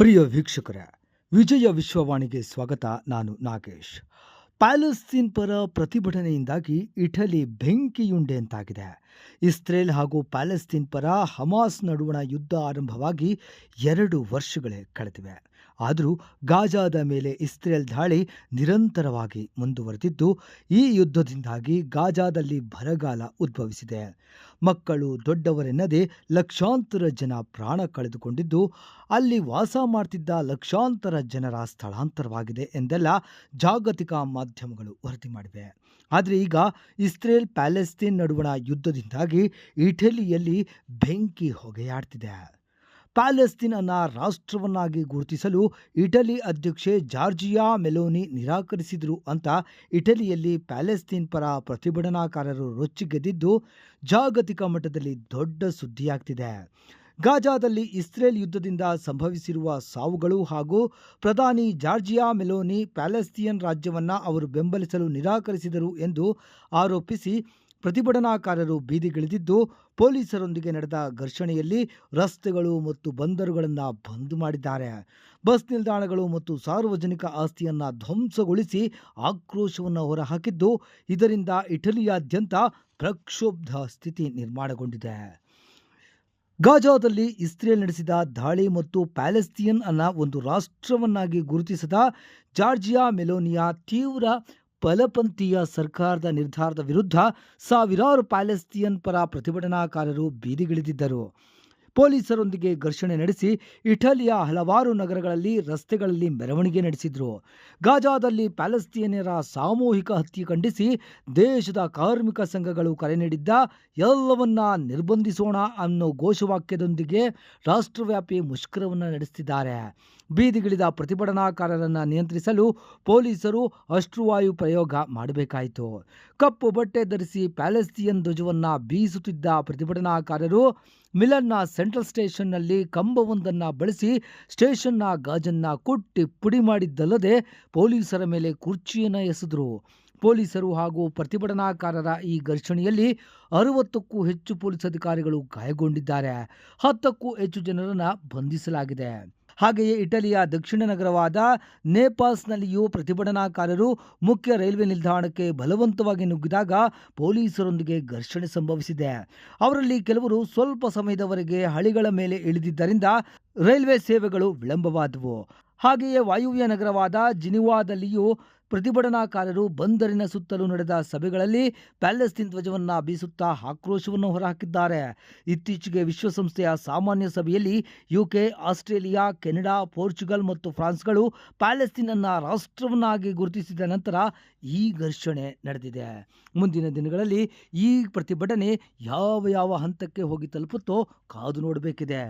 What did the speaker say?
ಪ್ರಿಯ ವೀಕ್ಷಕರೇ, ವಿಜಯ ವಿಶ್ವವಾಣಿಗೆ ಸ್ವಾಗತ. ನಾನು ನಾಗೇಶ್. ಪ್ಯಾಲೆಸ್ತೀನ್ ಪರ ಪ್ರತಿಭಟನೆಯಿಂದಾಗಿ ಇಟಲಿ ಬೆಂಕಿಯುಂಡೆಯಂತಾಗಿದೆ ಇಸ್ರೇಲ್ ಹಾಗೂ ಪ್ಯಾಲೆಸ್ತೀನ್ ಪರ ಹಮಾಸ್ ನಡುವಣ ಯುದ್ಧ ಆರಂಭವಾಗಿ ಎರಡು ವರ್ಷಗಳೇ ಕಳೆದಿವೆ. ಆದರೂ ಗಾಜಾದ ಮೇಲೆ ಇಸ್ರೇಲ್ ದಾಳಿ ನಿರಂತರವಾಗಿ ಮುಂದುವರೆದಿದ್ದು, ಈ ಯುದ್ಧದಿಂದಾಗಿ ಗಾಜಾದಲ್ಲಿ ಬರಗಾಲ ಉದ್ಭವಿಸಿದೆ. ಮಕ್ಕಳು ದೊಡ್ಡವರೆನ್ನದೇ ಲಕ್ಷಾಂತರ ಜನ ಪ್ರಾಣ ಕಳೆದುಕೊಂಡಿದ್ದು, ಅಲ್ಲಿ ವಾಸ ಮಾಡ್ತಿದ್ದ ಲಕ್ಷಾಂತರ ಜನರ ಸ್ಥಳಾಂತರವಾಗಿದೆ ಎಂದೆಲ್ಲ ಜಾಗತಿಕ ಮಾಧ್ಯಮಗಳು ವರದಿ ಮಾಡಿವೆ. ಆದರೆ ಈಗ ಇಸ್ರೇಲ್ ಪ್ಯಾಲೆಸ್ತೀನ್ ನಡುವಣ ಯುದ್ಧದಿಂದಾಗಿ ಇಟಲಿಯಲ್ಲಿ ಬೆಂಕಿ ಹೊಗೆಯಾಡ್ತಿದೆ. ಪ್ಯಾಲೆಸ್ತೀನ್ ಅನ್ನ ರಾಷ್ಟ್ರವನ್ನಾಗಿ ಗುರುತಿಸಲು ಇಟಲಿ ಅಧ್ಯಕ್ಷೆ ಜಾರ್ಜಿಯಾ ಮೆಲೋನಿ ನಿರಾಕರಿಸಿದರು ಅಂತ ಇಟಲಿಯಲ್ಲಿ ಪ್ಯಾಲೆಸ್ತೀನ್ ಪರ ಪ್ರತಿಭಟನಾಕಾರರು ರೊಚ್ಚಿಗೆದ್ದಿದ್ದು ಜಾಗತಿಕ ಮಟ್ಟದಲ್ಲಿ ದೊಡ್ಡ ಸುದ್ದಿಯಾಗ್ತಿದೆ. ಗಾಜಾದಲ್ಲಿ ಇಸ್ರೇಲ್ ಯುದ್ಧದಿಂದ ಸಂಭವಿಸಿರುವ ಸಾವುಗಳು ಹಾಗೂ ಪ್ರಧಾನಿ ಜಾರ್ಜಿಯಾ ಮೆಲೋನಿ ಪ್ಯಾಲೆಸ್ತೀನ್ ರಾಜ್ಯವನ್ನು ಅವರು ಬೆಂಬಲಿಸಲು ನಿರಾಕರಿಸಿದರು ಎಂದು ಆರೋಪಿಸಿ ಪ್ರತಿಭಟನಾಕಾರರು ಬೀದಿಗಿಳಿದಿದ್ದು ಪೊಲೀಸರೊಂದಿಗೆ ನಡೆದ ಘರ್ಷಣೆಯಲ್ಲಿ ರಸ್ತೆಗಳು ಮತ್ತು ಬಂದರುಗಳನ್ನು ಬಂದ್ ಮಾಡಿದ್ದಾರೆ. ಬಸ್ ನಿಲ್ದಾಣಗಳು ಮತ್ತು ಸಾರ್ವಜನಿಕ ಆಸ್ತಿಯನ್ನು ಧ್ವಂಸಗೊಳಿಸಿ ಆಕ್ರೋಶವನ್ನು ಹೊರಹಾಕಿದ್ದು ಇದರಿಂದ ಇಟಲಿಯಾದ್ಯಂತ ಪ್ರಕ್ಷುಬ್ಧ ಸ್ಥಿತಿ ನಿರ್ಮಾಣಗೊಂಡಿದೆ. ಗಾಜಾದಲ್ಲಿ ಇಸ್ರೇಲ್ ನಡೆಸಿದ ದಾಳಿ ಮತ್ತು ಪ್ಯಾಲೆಸ್ತೀನ್ ಅನ್ನ ಒಂದು ರಾಷ್ಟ್ರವನ್ನಾಗಿ ಗುರುತಿಸದ ಜಾರ್ಜಿಯಾ ಮೆಲೋನಿಯಾ ತೀವ್ರ ಬಲಪಂಥೀಯ ಸರ್ಕಾರದ ನಿರ್ಧಾರದ ವಿರುದ್ಧ ಸಾವಿರಾರು ಪ್ಯಾಲೆಸ್ತೀನ್ ಪರ ಪ್ರತಿಭಟನಾಕಾರರು ಬೀದಿಗಿಳಿದಿದ್ದರು. ಪೊಲೀಸರೊಂದಿಗೆ ಘರ್ಷಣೆ ನಡೆಸಿ ಇಟಲಿಯ ಹಲವಾರು ನಗರಗಳಲ್ಲಿ ರಸ್ತೆಗಳಲ್ಲಿ ಮೆರವಣಿಗೆ ನಡೆಸಿದ್ರು. ಗಾಜಾದಲ್ಲಿ ಪ್ಯಾಲೆಸ್ತೀನಿಯರ ಸಾಮೂಹಿಕ ಹತ್ಯೆ ಖಂಡಿಸಿ ದೇಶದ ಕಾರ್ಮಿಕ ಸಂಘಗಳು ಕರೆ ನೀಡಿದ್ದ ಎಲ್ಲವನ್ನ ನಿರ್ಬಂಧಿಸೋಣ ಅನ್ನೋ ಘೋಷವಾಕ್ಯದೊಂದಿಗೆ ರಾಷ್ಟ್ರವ್ಯಾಪಿ ಮುಷ್ಕರವನ್ನು ನಡೆಸುತ್ತಿದ್ದಾರೆ ಬೀದಿಗಿಳಿದ ಪ್ರತಿಭಟನಾಕಾರರನ್ನು ನಿಯಂತ್ರಿಸಲು ಪೊಲೀಸರು ಅಶ್ರುವಾಯು ಪ್ರಯೋಗ ಮಾಡಬೇಕಾಯಿತು. ಕಪ್ಪು ಬಟ್ಟೆ ಧರಿಸಿ ಪ್ಯಾಲೆಸ್ತೀನ್ ಧ್ವಜವನ್ನು ಬೀಸುತ್ತಿದ್ದ ಪ್ರತಿಭಟನಾಕಾರರು ಮಿಲನ್ನ ಸೆಂಟ್ರಲ್ ಸ್ಟೇಷನ್ನಲ್ಲಿ ಕಂಬವೊಂದನ್ನು ಬಳಸಿ ಸ್ಟೇಷನ್ನ ಗಾಜನ್ನ ಕುಟ್ಟಿ ಪುಡಿ ಮಾಡಿದ್ದಲ್ಲದೆ ಪೊಲೀಸರ ಮೇಲೆ ಕುರ್ಚಿಯನ್ನು ಎಸೆದರು. ಪೊಲೀಸರು ಹಾಗೂ ಪ್ರತಿಭಟನಾಕಾರರ ಈ ಘರ್ಷಣೆಯಲ್ಲಿ ಅರವತ್ತಕ್ಕೂ ಹೆಚ್ಚು ಪೊಲೀಸ್ ಅಧಿಕಾರಿಗಳು ಗಾಯಗೊಂಡಿದ್ದಾರೆ. ಹತ್ತಕ್ಕೂ ಹೆಚ್ಚು ಜನರನ್ನು ಬಂಧಿಸಲಾಗಿದೆ. ಹಾಗೆಯೇ ಇಟಲಿಯ ದಕ್ಷಿಣ ನಗರವಾದ ನೇಪಾಲ್ಸ್ನಲ್ಲಿಯೂ ಪ್ರತಿಭಟನಾಕಾರರು ಮುಖ್ಯ ರೈಲ್ವೆ ನಿಲ್ದಾಣಕ್ಕೆ ಬಲವಂತವಾಗಿ ನುಗ್ಗಿದಾಗ ಪೊಲೀಸರೊಂದಿಗೆ ಘರ್ಷಣೆ ಸಂಭವಿಸಿದೆ. ಅವರಲ್ಲಿ ಕೆಲವರು ಸ್ವಲ್ಪ ಸಮಯದವರೆಗೆ ಹಳಿಗಳ ಮೇಲೆ ಇಳಿದಿದ್ದರಿಂದ ರೈಲ್ವೆ ಸೇವೆಗಳು ವಿಳಂಬವಾದವು. ಹಾಗೆಯೇ ವಾಯುವ್ಯ ನಗರವಾದ ಜಿನಿವಾದಲ್ಲಿಯೂ ಪ್ರತಿಭಟನಾಕಾರರು ಬಂದರಿನ ಸುತ್ತಲೂ ನಡೆದ ಸಭೆಗಳಲ್ಲಿ ಪ್ಯಾಲೆಸ್ತೀನ್ ಧ್ವಜವನ್ನು ಬೀಸುತ್ತಾ ಆಕ್ರೋಶವನ್ನು ಹೊರಹಾಕಿದ್ದಾರೆ. ಇತ್ತೀಚೆಗೆ ವಿಶ್ವಸಂಸ್ಥೆಯ ಸಾಮಾನ್ಯ ಸಭೆಯಲ್ಲಿ ಯುಕೆ, ಆಸ್ಟ್ರೇಲಿಯಾ, ಕೆನಡಾ, ಪೋರ್ಚುಗಲ್ ಮತ್ತು ಫ್ರಾನ್ಸ್ಗಳು ಪ್ಯಾಲೆಸ್ತೀನ್ ಅನ್ನ ರಾಷ್ಟ್ರವನ್ನಾಗಿ ಗುರುತಿಸಿದ ನಂತರ ಈ ಘರ್ಷಣೆ ನಡೆದಿದೆ. ಮುಂದಿನ ದಿನಗಳಲ್ಲಿ ಈ ಪ್ರತಿಭಟನೆ ಯಾವ ಯಾವ ಹಂತಕ್ಕೆ ಹೋಗಿ ತಲುಪುತ್ತೋ ಕಾದು ನೋಡಬೇಕಿದೆ.